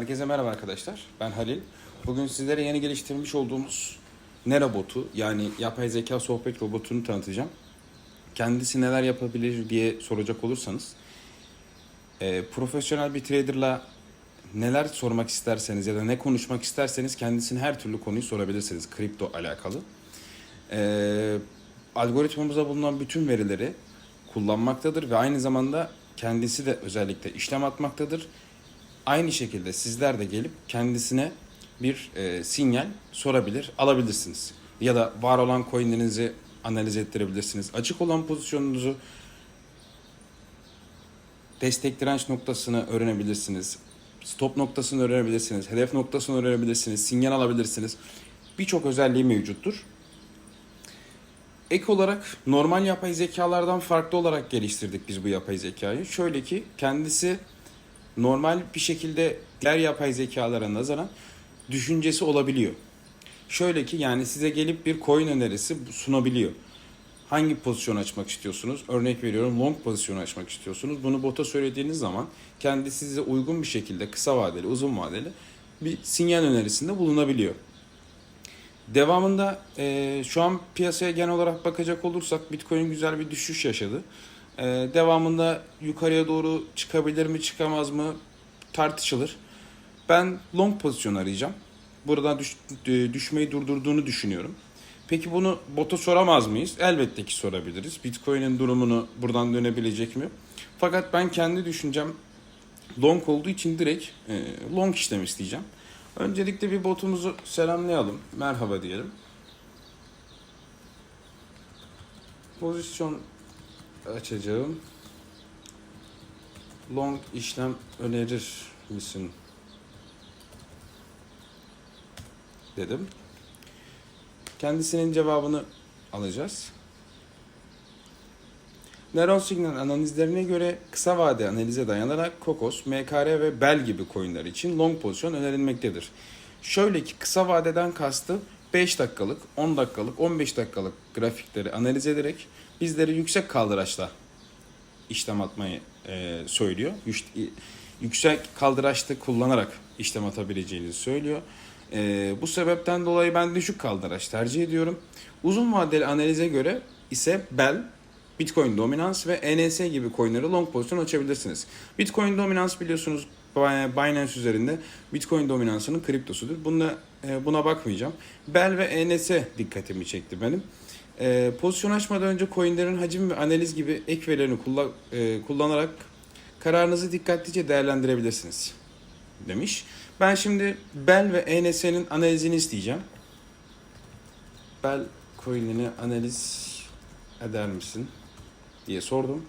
Herkese merhaba arkadaşlar. Ben Halil. Bugün sizlere yeni geliştirmiş olduğumuz Nera botu yani yapay zeka sohbet robotunu tanıtacağım. Kendisi neler yapabilir diye soracak olursanız e, profesyonel bir traderla neler sormak isterseniz ya da ne konuşmak isterseniz kendisine her türlü konuyu sorabilirsiniz kripto alakalı. E, algoritmamızda bulunan bütün verileri kullanmaktadır ve aynı zamanda kendisi de özellikle işlem atmaktadır. Aynı şekilde sizler de gelip kendisine bir e, sinyal sorabilir, alabilirsiniz. Ya da var olan coinlerinizi analiz ettirebilirsiniz. Açık olan pozisyonunuzu destek direnç noktasını öğrenebilirsiniz. Stop noktasını öğrenebilirsiniz. Hedef noktasını öğrenebilirsiniz. Sinyal alabilirsiniz. Birçok özelliği mevcuttur. Ek olarak normal yapay zekalardan farklı olarak geliştirdik biz bu yapay zekayı. Şöyle ki kendisi normal bir şekilde diğer yapay zekalara nazaran düşüncesi olabiliyor. Şöyle ki yani size gelip bir coin önerisi sunabiliyor. Hangi pozisyon açmak istiyorsunuz? Örnek veriyorum long pozisyon açmak istiyorsunuz. Bunu bota söylediğiniz zaman kendi size uygun bir şekilde kısa vadeli, uzun vadeli bir sinyal önerisinde bulunabiliyor. Devamında e, şu an piyasaya genel olarak bakacak olursak Bitcoin güzel bir düşüş yaşadı. E, devamında yukarıya doğru çıkabilir mi çıkamaz mı tartışılır. Ben long pozisyon arayacağım. Buradan düş, düşmeyi durdurduğunu düşünüyorum. Peki bunu bota soramaz mıyız? Elbette ki sorabiliriz. Bitcoin'in durumunu buradan dönebilecek mi? Fakat ben kendi düşüncem long olduğu için direkt e, long işlem isteyeceğim. Öncelikle bir botumuzu selamlayalım. Merhaba diyelim. Pozisyon açacağım. Long işlem önerir misin? Dedim. Kendisinin cevabını alacağız. Nöron signal analizlerine göre kısa vade analize dayanarak Kokos, MKR ve Bell gibi coinler için long pozisyon önerilmektedir. Şöyle ki kısa vadeden kastı 5 dakikalık, 10 dakikalık, 15 dakikalık grafikleri analiz ederek bizleri yüksek kaldıraçla işlem atmayı e, söylüyor. Yüş- Yüksek kaldıraçta kullanarak işlem atabileceğinizi söylüyor. E, bu sebepten dolayı ben düşük kaldıraç tercih ediyorum. Uzun vadeli analize göre ise Bell, Bitcoin dominans ve ENS gibi coinleri long pozisyon açabilirsiniz. Bitcoin dominans biliyorsunuz Binance üzerinde Bitcoin dominansının kriptosudur. Buna, e, buna bakmayacağım. Bell ve ENS dikkatimi çekti benim. E, pozisyon açmadan önce coinlerin hacim ve analiz gibi ek verilerini kullan, e, kullanarak kararınızı dikkatlice değerlendirebilirsiniz demiş. Ben şimdi Bell ve ENS'nin analizini isteyeceğim. Bell coin'ini analiz eder misin diye sordum.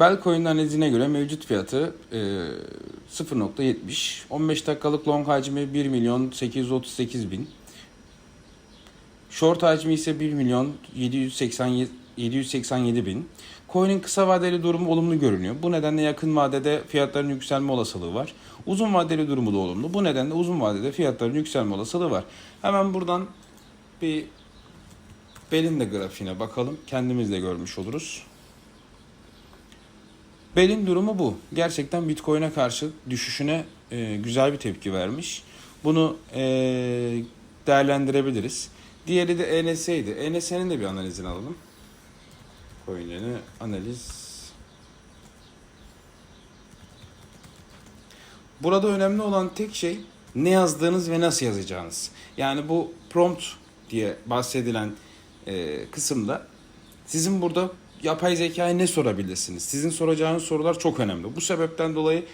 Bellcoin analizine göre mevcut fiyatı e, 0.70. 15 dakikalık long hacmi 1 milyon 838 bin. Short hacmi ise 1 milyon 787, 787 bin. Coin'in kısa vadeli durumu olumlu görünüyor. Bu nedenle yakın vadede fiyatların yükselme olasılığı var. Uzun vadeli durumu da olumlu. Bu nedenle uzun vadede fiyatların yükselme olasılığı var. Hemen buradan bir belin de grafiğine bakalım. Kendimiz de görmüş oluruz. Belin durumu bu. Gerçekten Bitcoin'e karşı düşüşüne e, güzel bir tepki vermiş. Bunu e, değerlendirebiliriz. Diğeri de ENS'ydi. ENS'nin de bir analizini alalım. Coin'lerini analiz. Burada önemli olan tek şey ne yazdığınız ve nasıl yazacağınız. Yani bu prompt diye bahsedilen e, kısımda sizin burada yapay zekaya ne sorabilirsiniz? Sizin soracağınız sorular çok önemli. Bu sebepten dolayı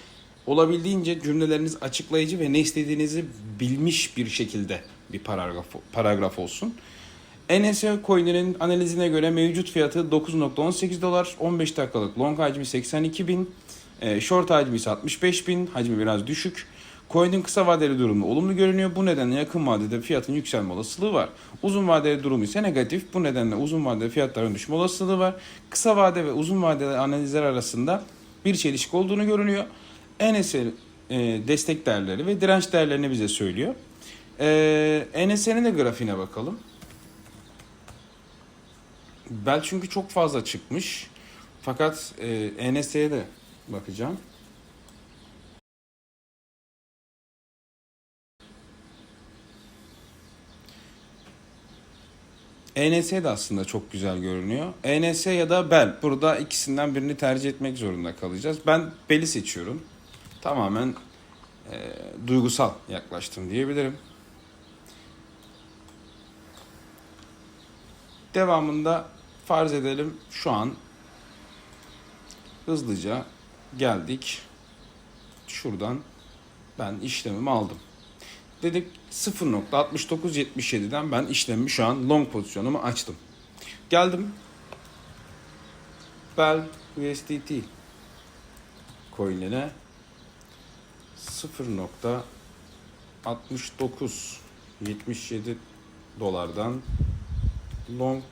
olabildiğince cümleleriniz açıklayıcı ve ne istediğinizi bilmiş bir şekilde bir paragraf, paragraf olsun. NS coin'inin analizine göre mevcut fiyatı 9.18 dolar, 15 dakikalık long hacmi 82 bin, e, short hacmi ise 65 bin, hacmi biraz düşük. Coin'in kısa vadeli durumu olumlu görünüyor. Bu nedenle yakın vadede fiyatın yükselme olasılığı var. Uzun vadeli durumu ise negatif. Bu nedenle uzun vadede fiyatların düşme olasılığı var. Kısa vade ve uzun vadeli analizler arasında bir çelişki olduğunu görünüyor. NS e, destek değerleri ve direnç değerlerini bize söylüyor. ENS'nin de grafiğine bakalım. Bel çünkü çok fazla çıkmış. Fakat e, ENS'ye de bakacağım. ENS de aslında çok güzel görünüyor. ENS ya da bel. Burada ikisinden birini tercih etmek zorunda kalacağız. Ben beli seçiyorum. Tamamen e, duygusal yaklaştım diyebilirim. Devamında farz edelim şu an hızlıca geldik. Şuradan ben işlemimi aldım. Dedik 0.6977'den ben işlemimi şu an long pozisyonumu açtım. Geldim. Bell USDT coin'ine 0.6977 dolardan long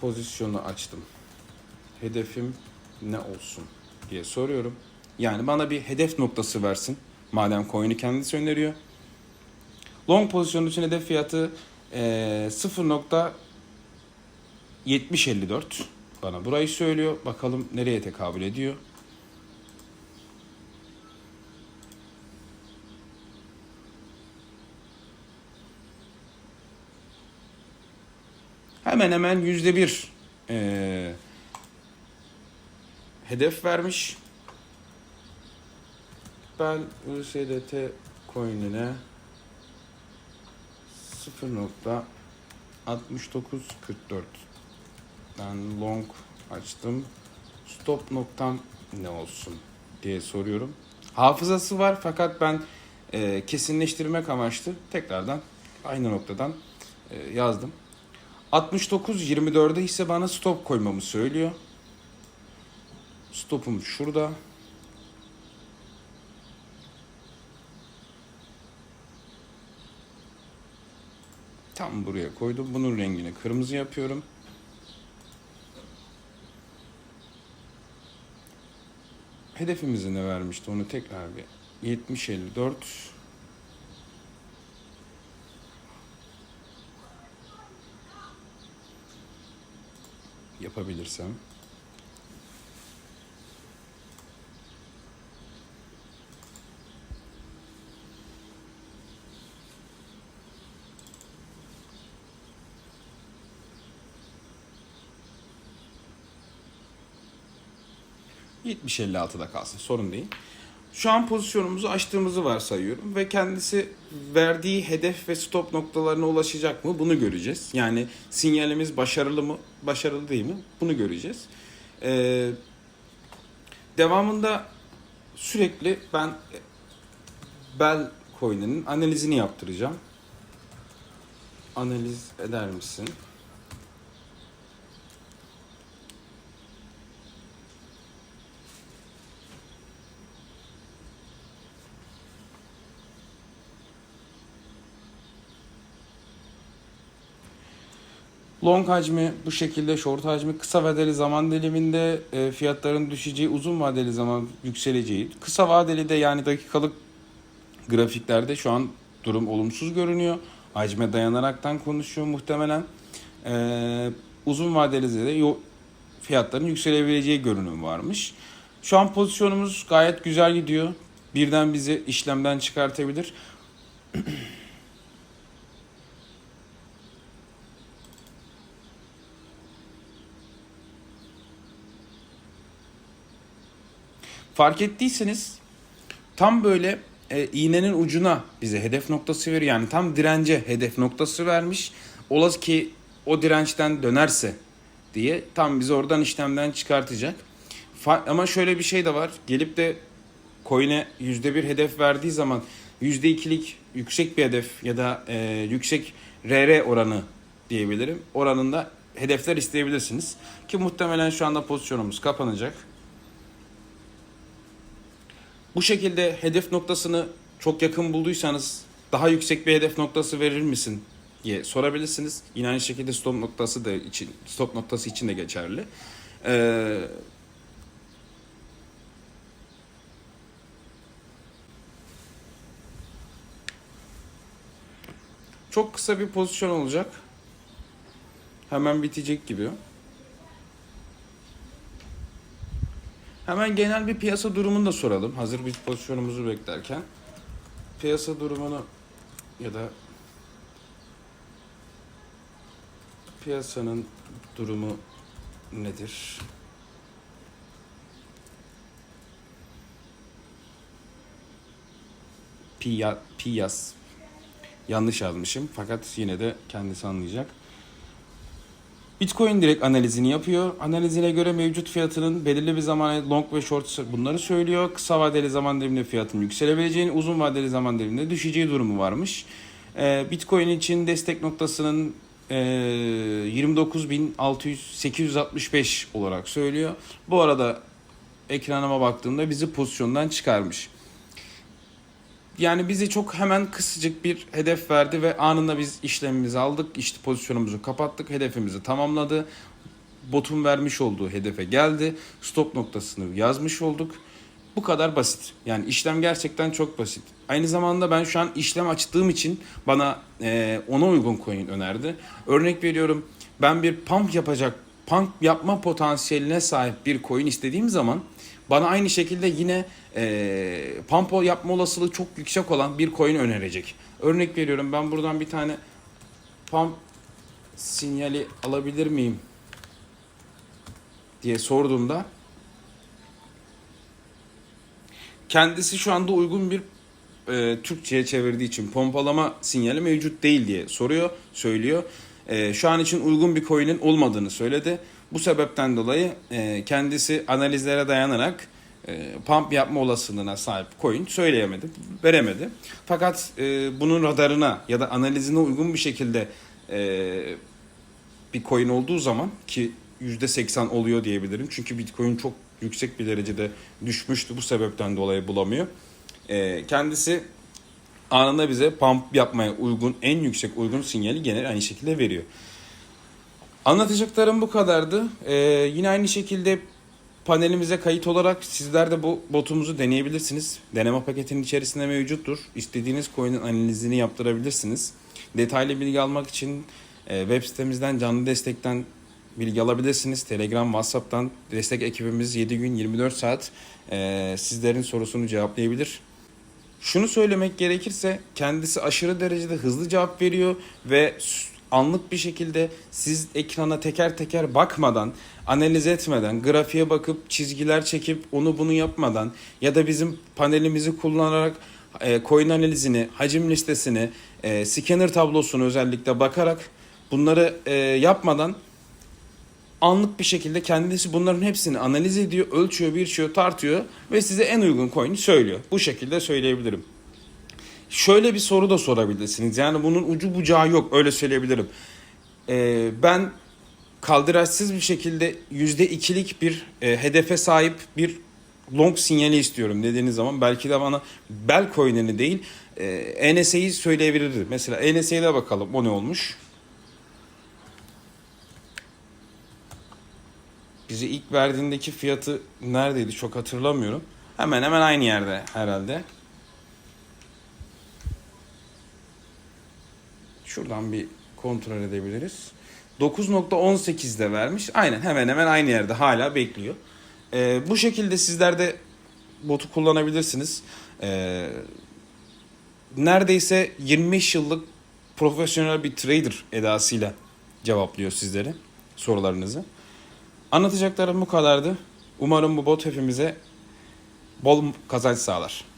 pozisyonu açtım. Hedefim ne olsun diye soruyorum. Yani bana bir hedef noktası versin. Madem coin'i kendisi öneriyor. Long pozisyon için hedef fiyatı eee 0.7054 bana burayı söylüyor. Bakalım nereye tekabül ediyor. Hemen hemen yüzde bir hedef vermiş. Ben USDT coin'ine 0.6944'den long açtım. Stop noktam ne olsun diye soruyorum. Hafızası var fakat ben e, kesinleştirmek amaçlı tekrardan aynı noktadan e, yazdım. 69.24'de ise bana stop koymamı söylüyor. Stopum şurada. Tam buraya koydum. Bunun rengini kırmızı yapıyorum. Hedefimizi ne vermişti onu tekrar bir 70-54 yapabilirsem. ...70-56'da kalsın sorun değil. Şu an pozisyonumuzu açtığımızı varsayıyorum ve kendisi verdiği hedef ve stop noktalarına ulaşacak mı bunu göreceğiz. Yani sinyalimiz başarılı mı, başarılı değil mi bunu göreceğiz. Ee, devamında sürekli ben Bell coin'inin analizini yaptıracağım. Analiz eder misin? Long hacmi bu şekilde, short hacmi kısa vadeli zaman diliminde e, fiyatların düşeceği, uzun vadeli zaman yükseleceği. Kısa vadeli de yani dakikalık grafiklerde şu an durum olumsuz görünüyor. Hacme dayanaraktan konuşuyor muhtemelen. E, uzun vadeli de fiyatların yükselebileceği görünüm varmış. Şu an pozisyonumuz gayet güzel gidiyor. Birden bizi işlemden çıkartabilir. Fark ettiyseniz tam böyle e, iğnenin ucuna bize hedef noktası veriyor. Yani tam dirence hedef noktası vermiş. Olası ki o dirençten dönerse diye tam bizi oradan işlemden çıkartacak. Fa- ama şöyle bir şey de var. Gelip de coin'e %1 hedef verdiği zaman %2'lik yüksek bir hedef ya da e, yüksek RR oranı diyebilirim. Oranında hedefler isteyebilirsiniz. Ki muhtemelen şu anda pozisyonumuz kapanacak. Bu şekilde hedef noktasını çok yakın bulduysanız daha yüksek bir hedef noktası verir misin diye sorabilirsiniz. Yine aynı şekilde stop noktası da için stop noktası için de geçerli. Ee, çok kısa bir pozisyon olacak. Hemen bitecek gibi. Hemen genel bir piyasa durumunu da soralım. Hazır biz pozisyonumuzu beklerken. Piyasa durumunu ya da piyasanın durumu nedir? Piya, piyas. Yanlış yazmışım fakat yine de kendisi anlayacak. Bitcoin direkt analizini yapıyor. Analizine göre mevcut fiyatının belirli bir zaman long ve short bunları söylüyor. Kısa vadeli zaman diliminde fiyatın yükselebileceğini, uzun vadeli zaman diliminde düşeceği durumu varmış. Ee, Bitcoin için destek noktasının e, 29.865 olarak söylüyor. Bu arada ekranıma baktığımda bizi pozisyondan çıkarmış. Yani bize çok hemen kısacık bir hedef verdi ve anında biz işlemimizi aldık. işte pozisyonumuzu kapattık. Hedefimizi tamamladı. Botun vermiş olduğu hedefe geldi. Stop noktasını yazmış olduk. Bu kadar basit. Yani işlem gerçekten çok basit. Aynı zamanda ben şu an işlem açtığım için bana e, ona uygun coin önerdi. Örnek veriyorum ben bir pump yapacak, pump yapma potansiyeline sahip bir coin istediğim zaman bana aynı şekilde yine e, pump yapma olasılığı çok yüksek olan bir coin önerecek. Örnek veriyorum ben buradan bir tane pump sinyali alabilir miyim diye sorduğumda kendisi şu anda uygun bir e, Türkçe'ye çevirdiği için pompalama sinyali mevcut değil diye soruyor, söylüyor. E, şu an için uygun bir coin'in olmadığını söyledi. Bu sebepten dolayı e, kendisi analizlere dayanarak e, pump yapma olasılığına sahip coin söyleyemedi, veremedi. Fakat e, bunun radarına ya da analizine uygun bir şekilde bir coin olduğu zaman ki %80 oluyor diyebilirim. Çünkü Bitcoin çok yüksek bir derecede düşmüştü. Bu sebepten dolayı bulamıyor. Kendisi anında bize pump yapmaya uygun, en yüksek uygun sinyali gene aynı şekilde veriyor. Anlatacaklarım bu kadardı. Ee, yine aynı şekilde panelimize kayıt olarak sizler de bu botumuzu deneyebilirsiniz. Deneme paketinin içerisinde mevcuttur. İstediğiniz coin'in analizini yaptırabilirsiniz. Detaylı bilgi almak için e, web sitemizden canlı destekten bilgi alabilirsiniz. Telegram, WhatsApp'tan destek ekibimiz 7 gün 24 saat e, sizlerin sorusunu cevaplayabilir. Şunu söylemek gerekirse kendisi aşırı derecede hızlı cevap veriyor ve anlık bir şekilde siz ekrana teker teker bakmadan, analiz etmeden, grafiğe bakıp çizgiler çekip onu bunu yapmadan ya da bizim panelimizi kullanarak e, coin analizini, hacim listesini, e, scanner tablosunu özellikle bakarak bunları e, yapmadan anlık bir şekilde kendisi bunların hepsini analiz ediyor, ölçüyor, biçiyor, tartıyor ve size en uygun coin'i söylüyor. Bu şekilde söyleyebilirim. Şöyle bir soru da sorabilirsiniz. Yani bunun ucu bucağı yok öyle söyleyebilirim. Ee, ben kaldıraçsız bir şekilde %2'lik bir e, hedefe sahip bir long sinyali istiyorum dediğiniz zaman belki de bana bel coin'ini değil e, NSA'yı söyleyebilirdi. Mesela NSA'ya de bakalım o ne olmuş. Bize ilk verdiğindeki fiyatı neredeydi çok hatırlamıyorum. Hemen hemen aynı yerde herhalde. Şuradan bir kontrol edebiliriz. 9.18'de vermiş. Aynen hemen hemen aynı yerde hala bekliyor. Ee, bu şekilde sizler de botu kullanabilirsiniz. Ee, neredeyse 25 yıllık profesyonel bir trader edasıyla cevaplıyor sizleri sorularınızı. Anlatacaklarım bu kadardı. Umarım bu bot hepimize bol kazanç sağlar.